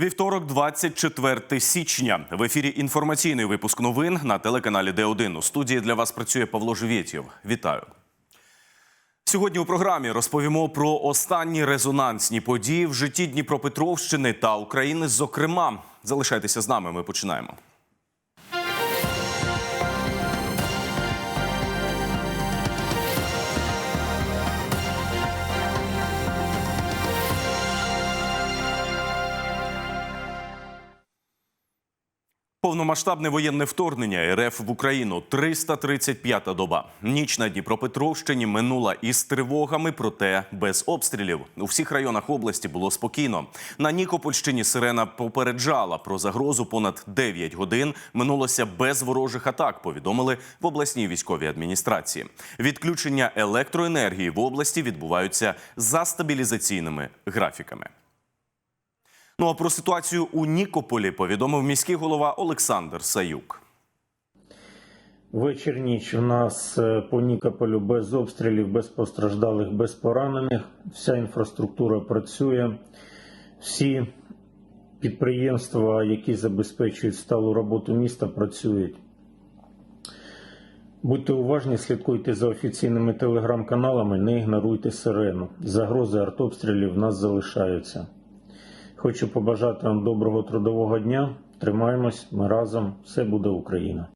Вівторок, 24 січня. В ефірі інформаційний випуск новин на телеканалі Д1. У студії для вас працює Павло Живєтєв. Вітаю. Сьогодні у програмі розповімо про останні резонансні події в житті Дніпропетровщини та України. Зокрема, залишайтеся з нами. Ми починаємо. Повномасштабне воєнне вторгнення РФ в Україну 335-та доба. Ніч на Дніпропетровщині минула із тривогами, проте без обстрілів. У всіх районах області було спокійно. На Нікопольщині сирена попереджала про загрозу понад 9 годин. Минулося без ворожих атак. Повідомили в обласній військовій адміністрації. Відключення електроенергії в області відбуваються за стабілізаційними графіками. Ну а про ситуацію у Нікополі повідомив міський голова Олександр Саюк. Вечір ніч у нас е, по Нікополю без обстрілів, без постраждалих, без поранених. Вся інфраструктура працює. Всі підприємства, які забезпечують сталу роботу міста, працюють. Будьте уважні, слідкуйте за офіційними телеграм-каналами, не ігноруйте сирену. Загрози артобстрілів в нас залишаються. Хочу побажати вам доброго трудового дня. Тримаємось, ми разом. Все буде Україна.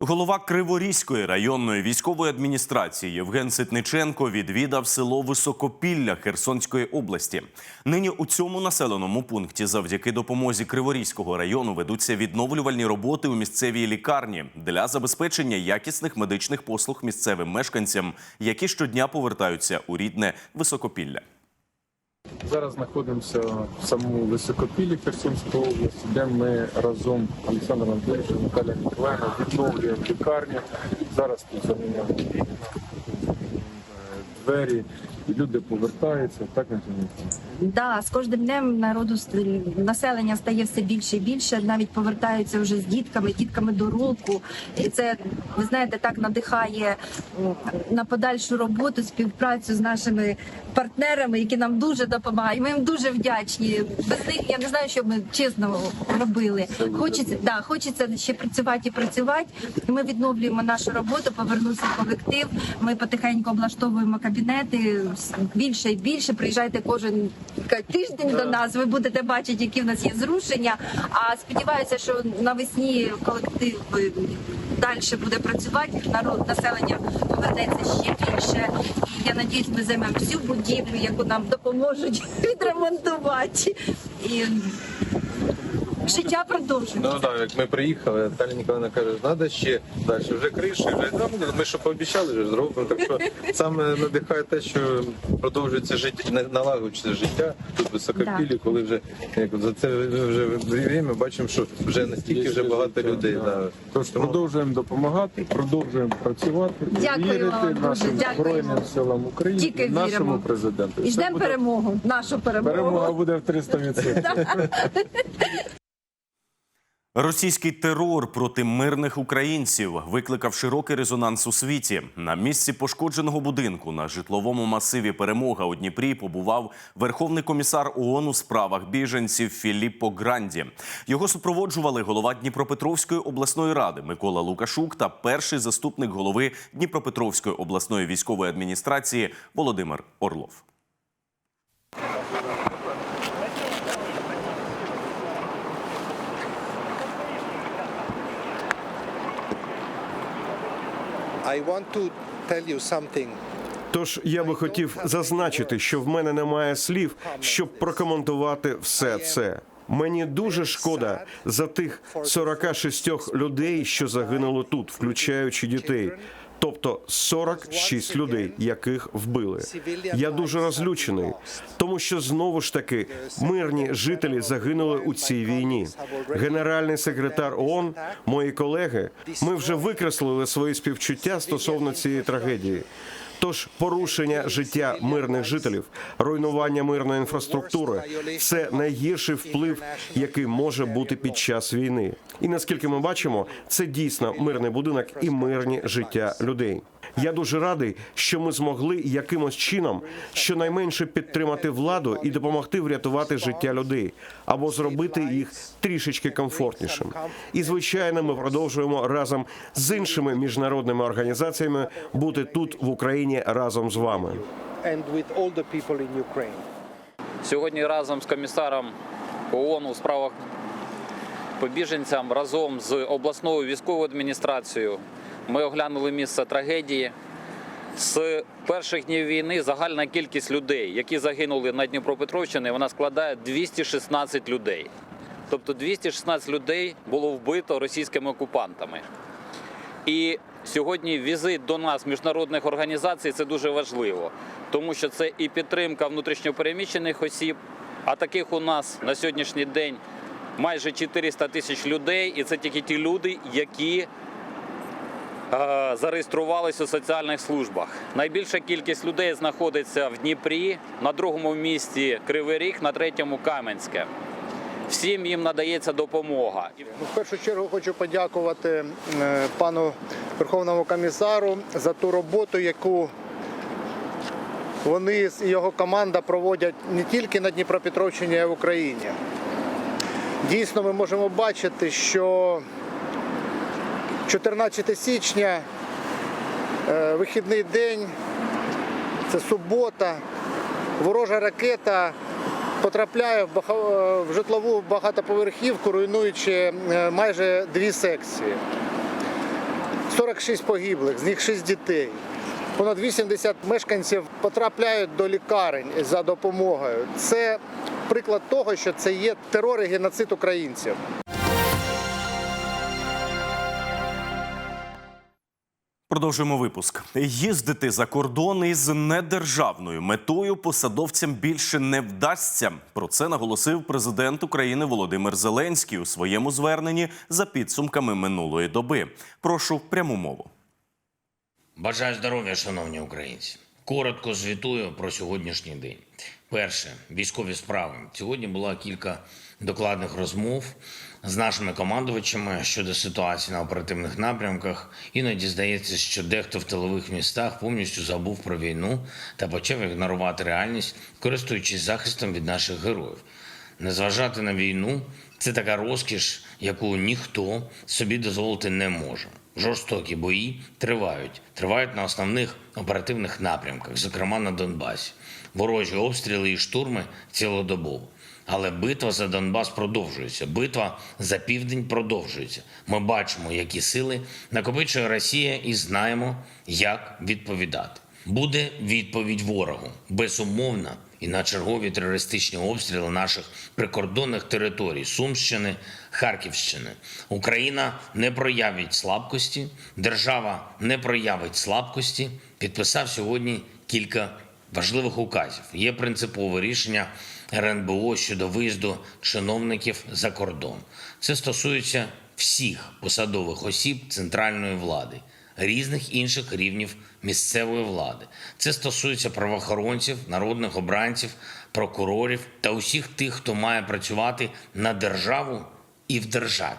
Голова Криворізької районної військової адміністрації Євген Ситниченко відвідав село Високопілля Херсонської області. Нині у цьому населеному пункті, завдяки допомозі Криворізького району, ведуться відновлювальні роботи у місцевій лікарні для забезпечення якісних медичних послуг місцевим мешканцям, які щодня повертаються у рідне Високопілля. Зараз знаходимося в самому високопілі Херсонської області, де ми разом з Олександром Андрійовичем, Наталя Ніколаївна відновлюємо лікарню. Зараз тут заміняємо двері, люди повертаються. Так? Да, з кожним днем народу населення стає все більше і більше. Навіть повертаються вже з дітками, дітками до року. І це ви знаєте, так надихає на подальшу роботу, співпрацю з нашими партнерами, які нам дуже допомагають. Ми їм дуже вдячні. Без них я не знаю, що ми чесно робили. Хочеться, да, хочеться ще працювати і працювати. Ми відновлюємо нашу роботу, повернувся колектив. Ми потихеньку облаштовуємо кабінети більше і більше. Приїжджайте кожен тиждень до нас. Ви будете бачити, які в нас є зрушення. А сподіваюся, що навесні колектив е, далі буде працювати. Народ населення повернеться ще більше. І я надіюсь, ми займемо всю будівлю, яку нам допоможуть відремонтувати. І життя продовжується. Ну так, як ми приїхали, Наталя Ніколаївна каже, треба ще далі, вже криші, вже ну, ми що пообіцяли, вже зробимо. Так що саме надихає те, що продовжується життя, на- налагоджується життя тут високопілі, коли вже як за це вже время бачимо, що вже настільки вже багато людей. Да. Тож продовжуємо допомагати, продовжуємо працювати, Дякую вірити вам дуже, нашим дякую. збройним силам України, Тільки і нашому віримо. президенту. І Все ждемо буде- перемогу, нашу перемогу. Перемога буде в 300%. Російський терор проти мирних українців викликав широкий резонанс у світі. На місці пошкодженого будинку на житловому масиві Перемога у Дніпрі побував верховний комісар ООН у справах біженців Філіппо Гранді. Його супроводжували голова Дніпропетровської обласної ради Микола Лукашук та перший заступник голови Дніпропетровської обласної військової адміністрації Володимир Орлов. I want to tell you something. Тож я би хотів зазначити, що в мене немає слів, щоб прокоментувати все це. Мені дуже шкода за тих 46 людей, що загинули тут, включаючи дітей. Тобто 46 людей, яких вбили. Я дуже розлючений, тому що знову ж таки мирні жителі загинули у цій війні. Генеральний секретар ООН, мої колеги, ми вже викреслили свої співчуття стосовно цієї трагедії. Тож порушення життя мирних жителів, руйнування мирної інфраструктури це найгірший вплив, який може бути під час війни. І наскільки ми бачимо, це дійсно мирний будинок і мирні життя людей. Я дуже радий, що ми змогли якимось чином щонайменше підтримати владу і допомогти врятувати життя людей або зробити їх трішечки комфортнішим. І звичайно, ми продовжуємо разом з іншими міжнародними організаціями бути тут в Україні разом з вами. Сьогодні разом з комісаром ООН у справах по біженцям разом з обласною військовою адміністрацією ми оглянули місце трагедії. З перших днів війни загальна кількість людей, які загинули на Дніпропетровщині, вона складає 216 людей. Тобто 216 людей було вбито російськими окупантами. І сьогодні візит до нас міжнародних організацій це дуже важливо, тому що це і підтримка внутрішньопереміщених осіб, а таких у нас на сьогоднішній день майже 400 тисяч людей, і це тільки ті люди, які зареєструвалися у соціальних службах. Найбільша кількість людей знаходиться в Дніпрі, на другому місці Кривий Ріг, на третьому Кам'янське. Всім їм надається допомога. Ну, В першу чергу хочу подякувати е, пану Верховному комісару за ту роботу, яку вони і його команда проводять не тільки на Дніпропетровщині, а й в Україні. Дійсно, ми можемо бачити, що 14 січня, е, вихідний день, це субота, ворожа ракета потрапляє в, житлову багатоповерхівку, руйнуючи е, майже дві секції. 46 погиблих, з них 6 дітей. Понад 80 мешканців потрапляють до лікарень за допомогою. Це приклад того, що це є терор і геноцид українців. Продовжуємо випуск. Їздити за кордон із недержавною метою посадовцям більше не вдасться. Про це наголосив президент України Володимир Зеленський у своєму зверненні за підсумками минулої доби. Прошу пряму мову. Бажаю здоров'я, шановні українці. Коротко звітую про сьогоднішній день. Перше військові справи. Сьогодні було кілька докладних розмов з нашими командувачами щодо ситуації на оперативних напрямках. Іноді здається, що дехто в тилових містах повністю забув про війну та почав ігнорувати реальність, користуючись захистом від наших героїв. Не зважати на війну це така розкіш, яку ніхто собі дозволити не може. Жорстокі бої тривають, тривають на основних оперативних напрямках, зокрема на Донбасі. Ворожі обстріли і штурми цілодобово. Але битва за Донбас продовжується. Битва за південь продовжується. Ми бачимо, які сили накопичує Росія, і знаємо, як відповідати. Буде відповідь ворогу безумовна і на чергові терористичні обстріли наших прикордонних територій Сумщини, Харківщини. Україна не проявить слабкості, держава не проявить слабкості. Підписав сьогодні кілька важливих указів. Є принципове рішення РНБО щодо виїзду чиновників за кордон. Це стосується всіх посадових осіб центральної влади різних інших рівнів місцевої влади. Це стосується правоохоронців, народних обранців, прокурорів та усіх тих, хто має працювати на державу і в державі.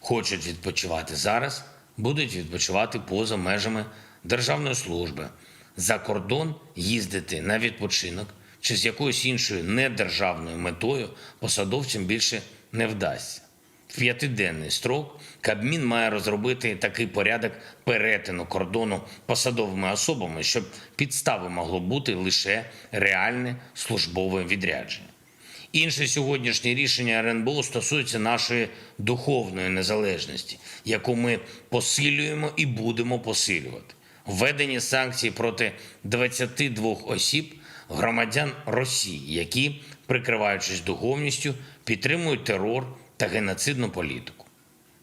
Хочуть відпочивати зараз, будуть відпочивати поза межами державної служби. За кордон їздити на відпочинок чи з якоюсь іншою недержавною метою посадовцям більше не вдасться. В п'ятиденний строк Кабмін має розробити такий порядок перетину кордону посадовими особами, щоб підстави могло бути лише реальне службове відрядження. Інше сьогоднішнє рішення РНБО стосується нашої духовної незалежності, яку ми посилюємо і будемо посилювати. Введені санкції проти 22 осіб громадян Росії, які, прикриваючись духовністю, підтримують терор та геноцидну політику.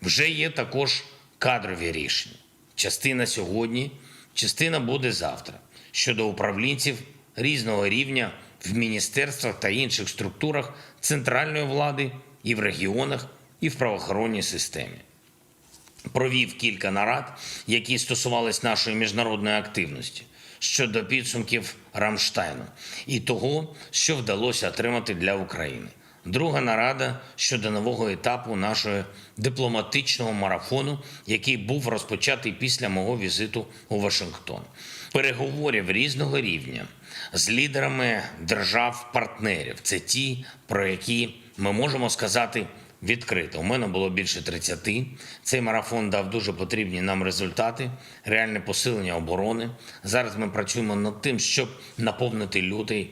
Вже є також кадрові рішення. Частина сьогодні, частина буде завтра щодо управлінців різного рівня в міністерствах та інших структурах центральної влади і в регіонах, і в правоохоронній системі. Провів кілька нарад, які стосувались нашої міжнародної активності щодо підсумків Рамштайну і того, що вдалося отримати для України. Друга нарада щодо нового етапу нашого дипломатичного марафону, який був розпочатий після мого візиту у Вашингтон. Переговорів різного рівня з лідерами держав-партнерів. Це ті, про які ми можемо сказати відкрито. У мене було більше 30. Цей марафон дав дуже потрібні нам результати, реальне посилення оборони. Зараз ми працюємо над тим, щоб наповнити лютий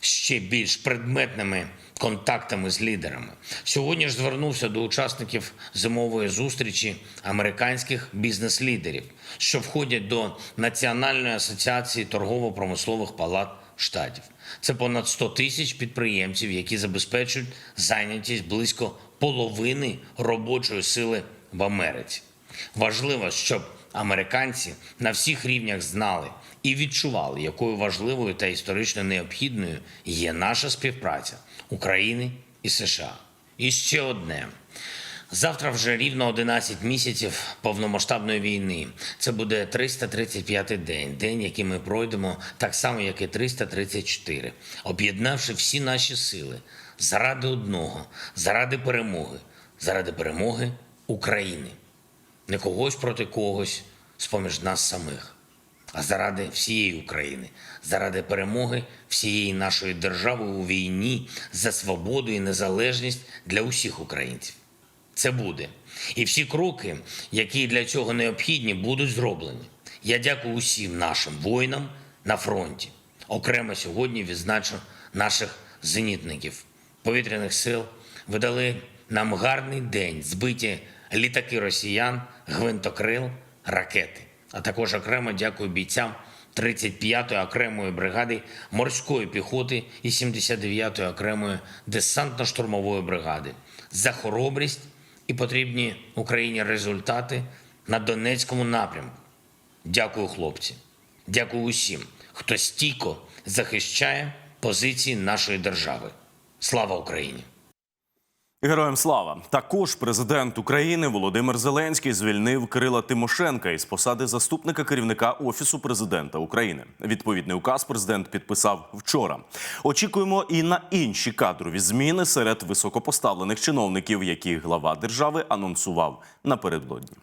ще більш предметними контактами з лідерами. Сьогодні ж звернувся до учасників зимової зустрічі американських бізнес-лідерів, що входять до Національної асоціації торгово-промислових палат штатів. Це понад 100 тисяч підприємців, які забезпечують зайнятість близько половини робочої сили в Америці. Важливо, щоб американці на всіх рівнях знали і відчували, якою важливою та історично необхідною є наша співпраця України і США. І ще одне. Завтра вже рівно 11 місяців повномасштабної війни. Це буде 335-й день, день, який ми пройдемо так само, як і 334, об'єднавши всі наші сили заради одного, заради перемоги, заради перемоги України. Не когось проти когось з-поміж нас самих, а заради всієї України, заради перемоги всієї нашої держави у війні за свободу і незалежність для усіх українців. Це буде. І всі кроки, які для цього необхідні, будуть зроблені. Я дякую усім нашим воїнам на фронті. Окремо сьогодні відзначу наших зенітників повітряних сил. Видали нам гарний день збиті літаки росіян, гвинтокрил, ракети. А також окремо дякую бійцям 35-ї окремої бригади морської піхоти і 79-ї окремої десантно-штурмової бригади за хоробрість і потрібні Україні результати на Донецькому напрямку. Дякую, хлопці. Дякую усім, хто стійко захищає позиції нашої держави. Слава Україні! Героям слава! Також президент України Володимир Зеленський звільнив Кирила Тимошенка із посади заступника керівника офісу президента України. Відповідний указ президент підписав вчора. Очікуємо і на інші кадрові зміни серед високопоставлених чиновників, які глава держави анонсував напередодні.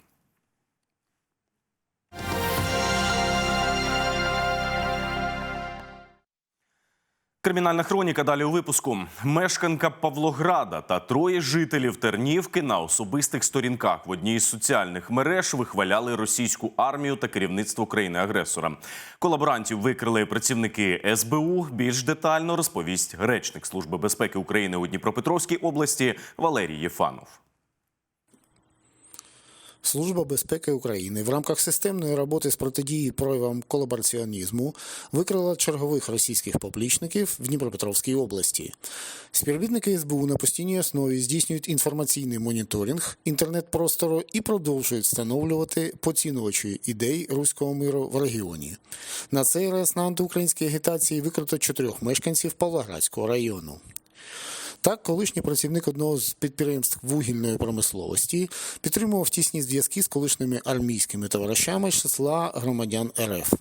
Кримінальна хроніка далі у випуску. Мешканка Павлограда та троє жителів Тернівки на особистих сторінках в одній із соціальних мереж вихваляли російську армію та керівництво країни-агресора. Колаборантів викрили працівники СБУ. Більш детально розповість речник Служби безпеки України у Дніпропетровській області Валерій Єфанов. Служба безпеки України в рамках системної роботи з протидії проявам колабораціонізму викрила чергових російських поплічників в Дніпропетровській області. Співробітники СБУ на постійній основі здійснюють інформаційний моніторинг інтернет-простору і продовжують встановлювати поцінувачі ідей руського миру в регіоні. На цей раз на антиукраїнській агітації викрито чотирьох мешканців Павлоградського району. Так, колишній працівник одного з підприємств вугільної промисловості підтримував тісні зв'язки з колишніми армійськими товаришами числа громадян РФ.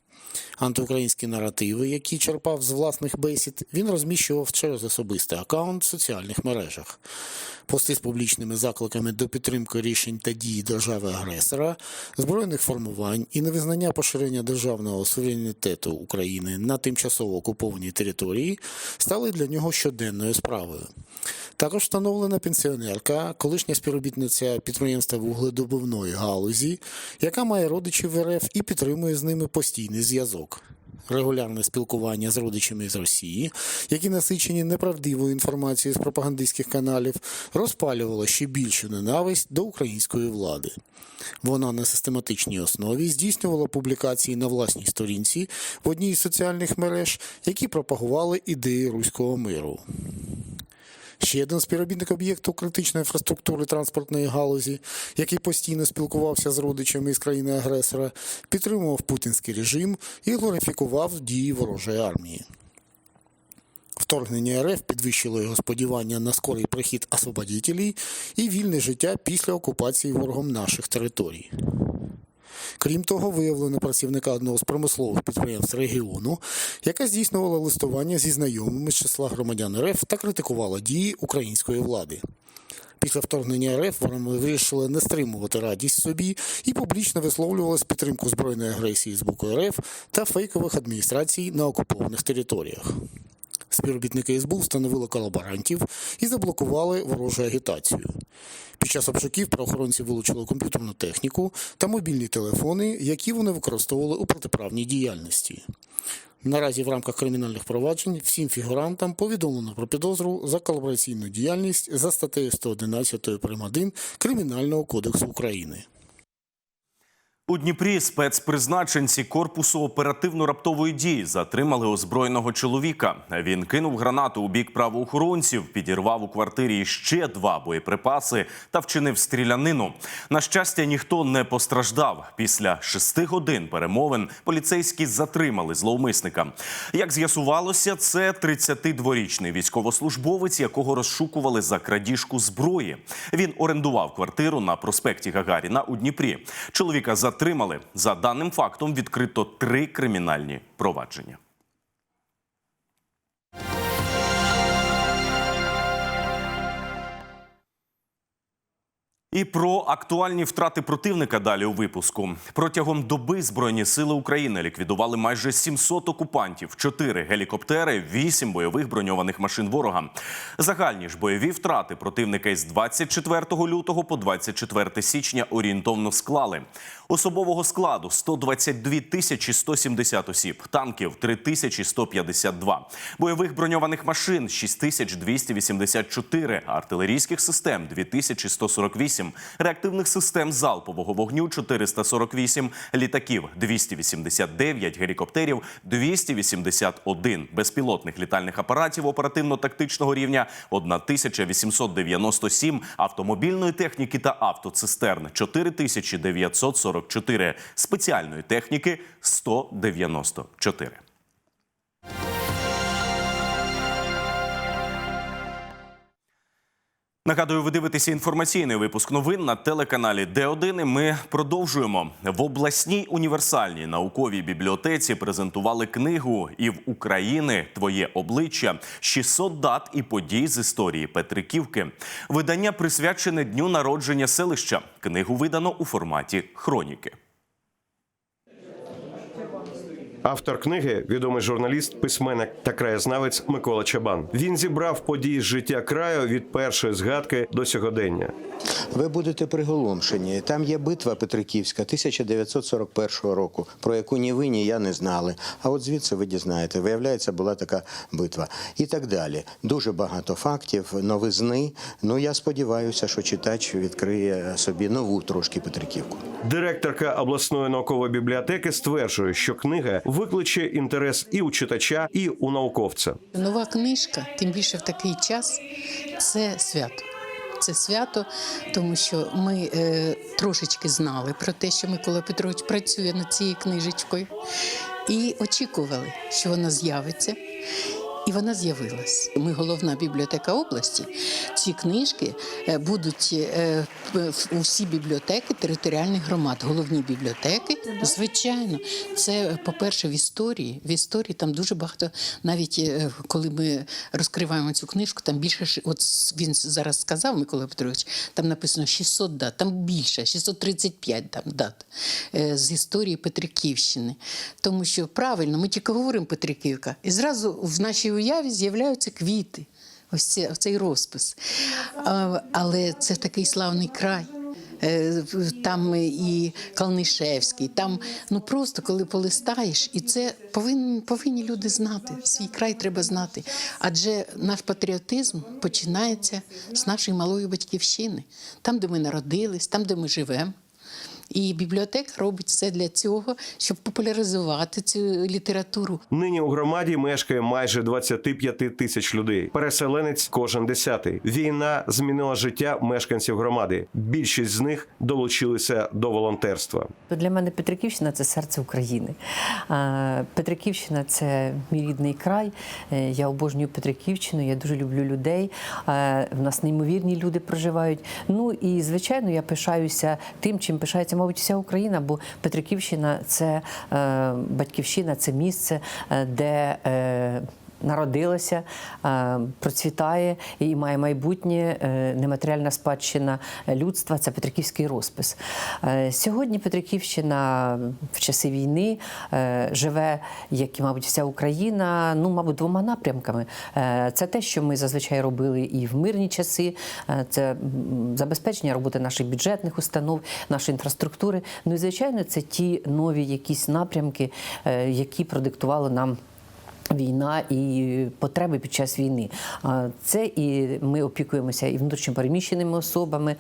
Антиукраїнські наративи, які черпав з власних бесід, він розміщував через особистий аккаунт в соціальних мережах. Пости з публічними закликами до підтримки рішень та дій держави-агресора, збройних формувань і невизнання поширення державного суверенітету України на тимчасово окупованій території стали для нього щоденною справою. Також встановлена пенсіонерка, колишня співробітниця підприємства вугледобувної галузі, яка має родичів в РФ і підтримує з ними постійний зв'язок. Регулярне спілкування з родичами з Росії, які насичені неправдивою інформацією з пропагандистських каналів, розпалювало ще більшу ненависть до української влади. Вона на систематичній основі здійснювала публікації на власній сторінці в одній із соціальних мереж, які пропагували ідеї руського миру. Ще один співробітник об'єкту критичної інфраструктури транспортної галузі, який постійно спілкувався з родичами із країни-агресора, підтримував путінський режим і глорифікував дії ворожої армії. Вторгнення РФ підвищило його сподівання на скорий прихід освободітелів і вільне життя після окупації ворогом наших територій. Крім того, виявлено працівника одного з промислових підприємств регіону, яка здійснювала листування зі знайомими з числа громадян РФ та критикувала дії української влади. Після вторгнення РФ вони вирішили не стримувати радість собі і публічно висловлювалась підтримку збройної агресії з боку РФ та фейкових адміністрацій на окупованих територіях. Співробітники СБУ встановили колаборантів і заблокували ворожу агітацію. Під час обшуків правоохоронці вилучили комп'ютерну техніку та мобільні телефони, які вони використовували у протиправній діяльності. Наразі в рамках кримінальних проваджень всім фігурантам повідомлено про підозру за колабораційну діяльність за статтею 111 прим. 1 Кримінального кодексу України. У Дніпрі спецпризначенці корпусу оперативно-раптової дії затримали озброєного чоловіка. Він кинув гранату у бік правоохоронців, підірвав у квартирі ще два боєприпаси та вчинив стрілянину. На щастя, ніхто не постраждав. Після шести годин перемовин поліцейські затримали зловмисника. Як з'ясувалося, це 32-річний військовослужбовець, якого розшукували за крадіжку зброї. Він орендував квартиру на проспекті Гагаріна у Дніпрі. Чоловіка затримали. За даним фактом відкрито три кримінальні провадження. І про актуальні втрати противника далі у випуску. Протягом доби Збройні сили України ліквідували майже 700 окупантів, 4 гелікоптери, 8 бойових броньованих машин ворога. Загальні ж бойові втрати противника із 24 лютого по 24 січня орієнтовно склали. Особового складу 122 тисячі 170 осіб, танків 3152, бойових броньованих машин 6284, артилерійських систем 2148, реактивних систем залпового вогню 448, літаків 289, гелікоптерів 281, безпілотних літальних апаратів оперативно-тактичного рівня 1897, автомобільної техніки та автоцистерн 4944, спеціальної техніки 194. Нагадую, ви дивитеся інформаційний випуск новин на телеканалі Д1. І Ми продовжуємо в обласній універсальній науковій бібліотеці. Презентували книгу і в України твоє обличчя 600 дат і подій з історії Петриківки. Видання присвячене дню народження селища. Книгу видано у форматі хроніки. Автор книги відомий журналіст, письменник та краєзнавець Микола Чабан. Він зібрав події з життя краю від першої згадки до сьогодення. Ви будете приголомшені. Там є битва Петриківська 1941 року, про яку ні ви, ні я не знали. А от звідси ви дізнаєте, виявляється, була така битва. І так далі. Дуже багато фактів, новизни. Ну я сподіваюся, що читач відкриє собі нову трошки Петриківку. Директорка обласної наукової бібліотеки стверджує, що книга викличе інтерес і у читача, і у науковця. Нова книжка, тим більше в такий час, це свято. Це свято, тому що ми е, трошечки знали про те, що Микола Петрович працює над цією книжечкою, і очікували, що вона з'явиться. І вона з'явилась. Ми головна бібліотека області. Ці книжки е, будуть е, у всі бібліотеки територіальних громад. Головні бібліотеки, звичайно, це по-перше, в історії. В історії там дуже багато, навіть е, коли ми розкриваємо цю книжку, там більше от він зараз сказав Микола Петрович, там написано 600 дат, там більше, 635 там дат е, з історії Петриківщини. Тому що правильно, ми тільки говоримо Петриківка, і зразу в нашій уяві з'являються квіти. Ось це, цей розпис. Але це такий славний край. Е, Там і Калнишевський, там ну просто коли полистаєш, і це повинні, повинні люди знати. Свій край треба знати. Адже наш патріотизм починається з нашої малої батьківщини, там, де ми народились, там, де ми живемо. І бібліотека робить все для цього, щоб популяризувати цю літературу. Нині у громаді мешкає майже 25 тисяч людей. Переселенець кожен десятий. Війна змінила життя мешканців громади. Більшість з них долучилися до волонтерства. Для мене Петриківщина це серце України. Петриківщина це мій рідний край. Е, Я обожнюю Петриківщину, я дуже люблю людей. В нас неймовірні люди проживають. Ну і звичайно, я пишаюся тим, чим пишається мова мабуть, вся Україна, бо Петриківщина це е, батьківщина, це місце, е, де е, народилася, е, процвітає і має майбутнє е, нематеріальна спадщина людства. Це Петриківський розпис. Е, Сьогодні Петриківщина в часи війни живе, як і, мабуть, вся Україна, ну, мабуть, двома напрямками. Це те, що ми зазвичай робили і в мирні часи, це забезпечення роботи наших бюджетних установ, нашої інфраструктури. Ну і звичайно, це ті нові якісь напрямки, які продиктували нам. Війна і потреби під час війни. Це і ми опікуємося і внутрішньопереміщеними особами.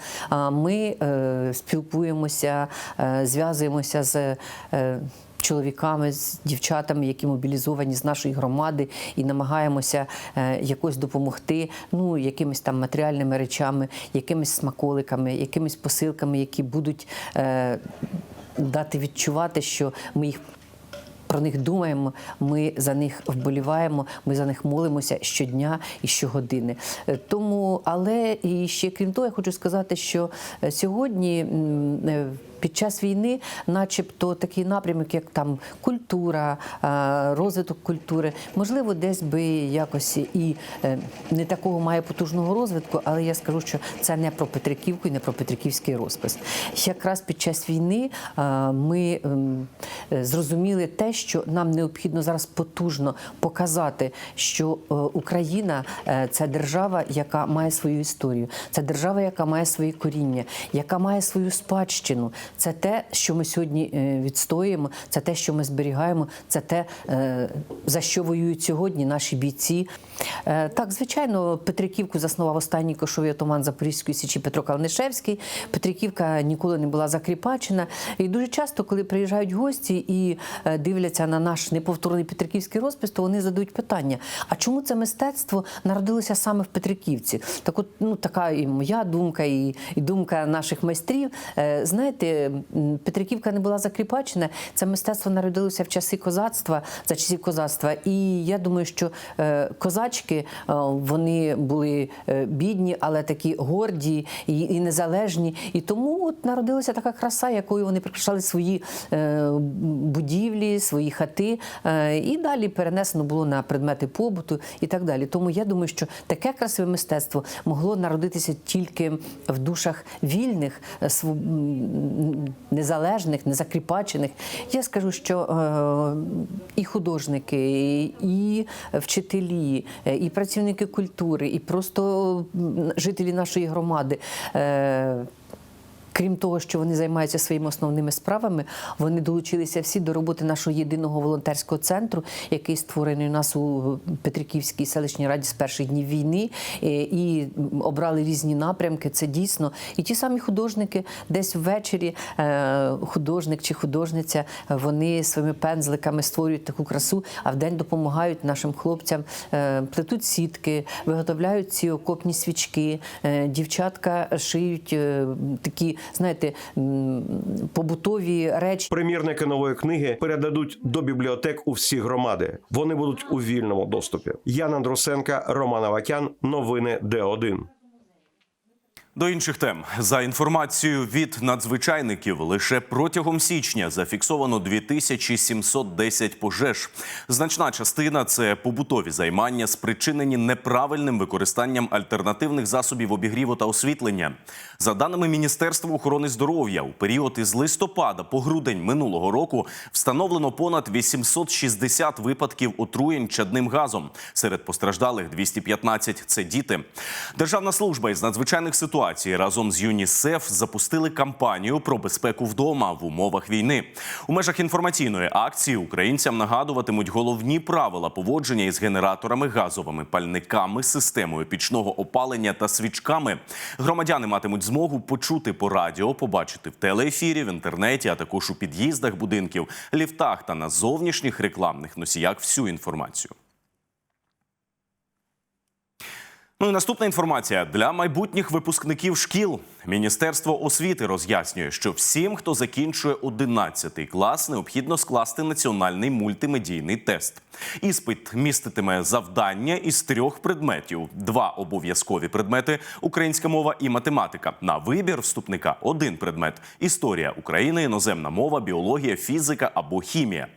Ми е, спілкуємося, е, зв'язуємося з. е, Чоловіками з дівчатами, які мобілізовані з нашої громади, і намагаємося якось допомогти, ну якимись там матеріальними речами, якимись смаколиками, якимись посилками, які будуть дати відчувати, що ми їх про них думаємо, ми за них вболіваємо, ми за них молимося щодня і щогодини. Е, Тому, але і ще крім того, я хочу сказати, що е, сьогодні. Під час війни, начебто, такий напрямок, як там культура, е, розвиток культури, можливо, десь би якось і е, не такого має потужного розвитку, але я скажу, що це не про Петриківку і не про Петриківський розпис. Якраз під час війни е, ми ем, зрозуміли те, що нам необхідно зараз потужно показати, що Україна це держава, яка має свою історію, це держава, яка має свої коріння, яка має свою спадщину. Це те, що ми сьогодні е, відстоюємо, це те, що ми зберігаємо, це те, е, за що воюють сьогодні наші бійці. Е, Так, звичайно, Петриківку заснував останній кошовий отаман Запорізької січі Петро Калнишевський. Петриківка ніколи не була закріпачена. І дуже часто, коли приїжджають гості і дивляться на наш неповторний Петриківський розпис, то вони задають питання: а чому це мистецтво народилося саме в Петриківці? Так, от ну така і моя думка, і, і думка наших майстрів. Знаєте, Петриківка не була закріпачена. Це мистецтво народилося в часи козацтва, за часів козацтва. І я думаю, що е, козачки е, вони були е, бідні, але такі горді і, незалежні. І тому от народилася така краса, якою вони прикрашали свої будівлі, свої хати. І далі перенесено було на предмети побуту і так далі. Тому я думаю, що таке красиве мистецтво могло народитися тільки в душах вільних, незалежних, незакріпачених. Я скажу, що е, і художники, і вчителі, е, і працівники культури, і просто жителі нашої громади. Крім того, що вони займаються своїми основними справами, вони долучилися всі до роботи нашого єдиного волонтерського центру, який створений у нас у Петриківській селищній раді з перших днів війни, е, і обрали різні напрямки. Це дійсно і ті самі художники, десь ввечері е, художник чи художниця, вони своїми пензликами створюють таку красу, а вдень допомагають нашим хлопцям, е, плетуть сітки, виготовляють ці окопні свічки. Дівчатка шиють такі, знаєте, побутові речі. Примірники нової книги передадуть до бібліотек у всі громади. Вони будуть у вільному доступі. Ян Андрусенка, Роман Авакян. Новини Д1. До інших тем за інформацією від надзвичайників, лише протягом січня зафіксовано 2710 пожеж. Значна частина це побутові займання, спричинені неправильним використанням альтернативних засобів обігріву та освітлення. За даними Міністерства охорони здоров'я, у період із листопада по грудень минулого року встановлено понад 860 випадків отруєнь чадним газом. Серед постраждалих 215 – це діти. Державна служба із надзвичайних ситуацій разом з ЮНІСЕФ запустили кампанію про безпеку вдома в умовах війни. У межах інформаційної акції українцям нагадуватимуть головні правила поводження із генераторами, газовими пальниками, системою пічного опалення та свічками. Громадяни матимуть змогу почути по радіо, побачити в телеефірі, в інтернеті, а також у під'їздах будинків, ліфтах та на зовнішніх рекламних носіях всю інформацію. Ну і наступна інформація для майбутніх випускників шкіл. Міністерство освіти роз'яснює, що всім, хто закінчує 11 клас, необхідно скласти національний мультимедійний тест. Іспит міститиме завдання із трьох предметів: два обов'язкові предмети українська мова і математика. На вибір вступника один предмет: історія України, іноземна мова, біологія, фізика або хімія.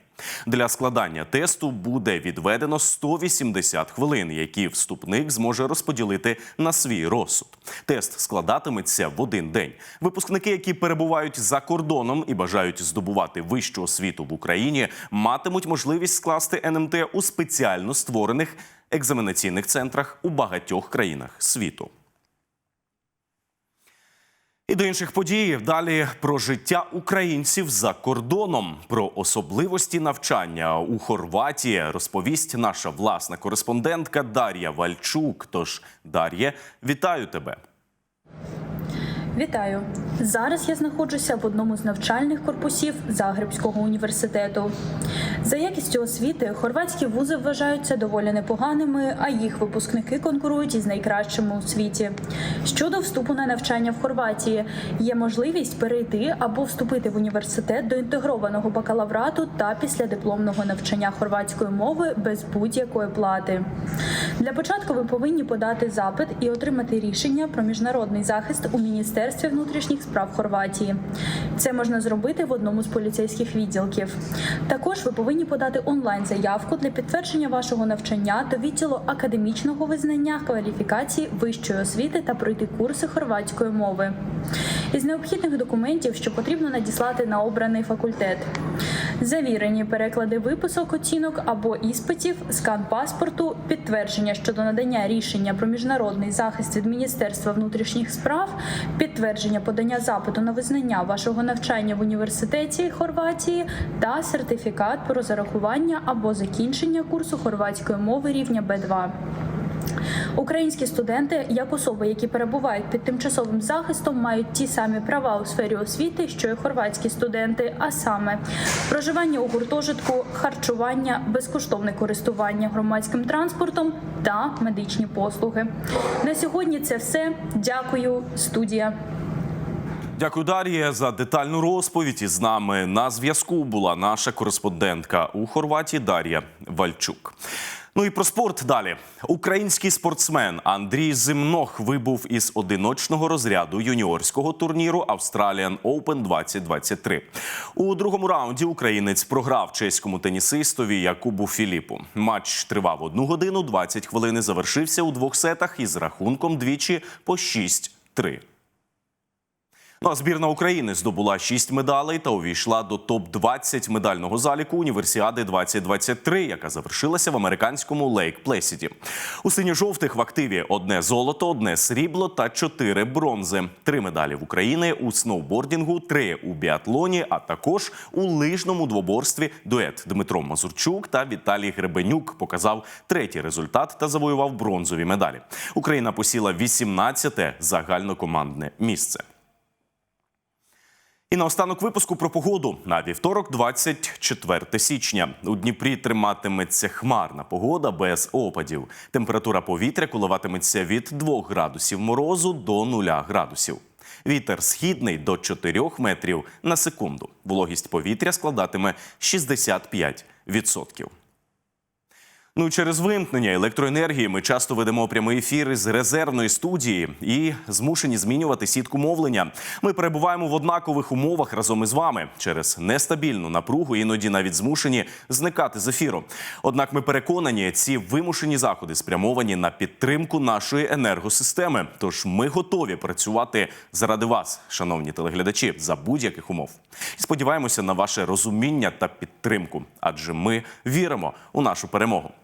Для складання тесту буде відведено 180 хвилин, які вступник зможе розподілити на свій розсуд. Тест складатиметься в один день. Випускники, які перебувають за кордоном і бажають здобувати вищу освіту в Україні, матимуть можливість скласти НМТ у спеціально створених екзаменаційних центрах у багатьох країнах світу. І до інших подій далі про життя українців за кордоном, про особливості навчання у Хорватії розповість наша власна кореспондентка Дар'я Вальчук. Тож, Дар'є, вітаю тебе. Вітаю! Зараз я знаходжуся в одному з навчальних корпусів Загребського університету. За якістю освіти хорватські вузи вважаються доволі непоганими, а їх випускники конкурують із найкращими у світі. Щодо вступу на навчання в Хорватії, є можливість перейти або вступити в університет до інтегрованого бакалаврату та післядипломного навчання хорватської мови без будь-якої плати. Для початку ви повинні подати запит і отримати рішення про міжнародний захист у Міністерстві внутрішніх справ Хорватії. Це можна зробити в одному з поліцейських відділків. Також ви повинні подати онлайн заявку для підтвердження вашого навчання до відділу академічного визнання кваліфікації вищої освіти та пройти курси хорватської мови. Із необхідних документів, що потрібно надіслати на обраний факультет. Завірені переклади виписок оцінок або іспитів, скан паспорту, підтвердження щодо надання рішення про міжнародний захист від Міністерства внутрішніх справ, підтвердження подання запиту на визнання вашого навчання в університеті Хорватії та сертифікат про зарахування або закінчення курсу хорватської мови рівня Б2. Українські студенти, як особи, які перебувають під тимчасовим захистом, мають ті самі права у сфері освіти, що й хорватські студенти, а саме проживання у гуртожитку, харчування, безкоштовне користування громадським транспортом та медичні послуги. На сьогодні це все. Дякую, студія. Дякую, Дар'є, за детальну розповідь. І з нами на зв'язку була наша кореспондентка у Хорватії Дар'я Вальчук. Ну і про спорт далі. Український спортсмен Андрій Зимнох вибув із одиночного розряду юніорського турніру Australian Open 2023. У другому раунді українець програв чеському тенісистові Якубу Філіпу. Матч тривав 1 годину 20 хвилин. Завершився у двох сетах із рахунком двічі по 6-3. Ну а збірна України здобула шість медалей та увійшла до топ-20 медального заліку Універсіади 2023, яка завершилася в американському Лейк Плесіді. У синьо-жовтих в активі одне золото, одне срібло та чотири бронзи. Три медалі в Україні у сноубордінгу, три у біатлоні, а також у лижному двоборстві дует Дмитро Мазурчук та Віталій Гребенюк показав третій результат та завоював бронзові медалі. Україна посіла 18-те загальнокомандне місце. І наостанок випуску про погоду на вівторок, 24 січня. У Дніпрі триматиметься хмарна погода без опадів. Температура повітря коливатиметься від 2 градусів морозу до 0 градусів. Вітер східний до 4 метрів на секунду. Вологість повітря складатиме 65%. Ну через вимкнення електроенергії ми часто ведемо прямий ефір із резервної студії і змушені змінювати сітку мовлення. Ми перебуваємо в однакових умовах разом із вами через нестабільну напругу, іноді навіть змушені зникати з ефіру. Однак ми переконані, ці вимушені заходи спрямовані на підтримку нашої енергосистеми. Тож ми готові працювати заради вас, шановні телеглядачі, за будь-яких умов. І сподіваємося на ваше розуміння та підтримку, адже ми віримо у нашу перемогу.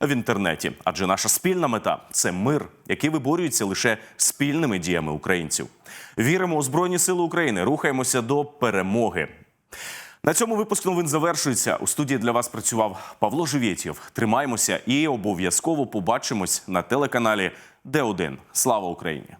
в інтернеті. Адже наша спільна мета це мир, який виборюється лише спільними діями українців. Віримо у Збройні Сили України, рухаємося до перемоги. На цьому випуск новин завершується. У студії для вас працював Павло Живєтєв. Тримаємося і обов'язково побачимось на телеканалі Д1. Слава Україні!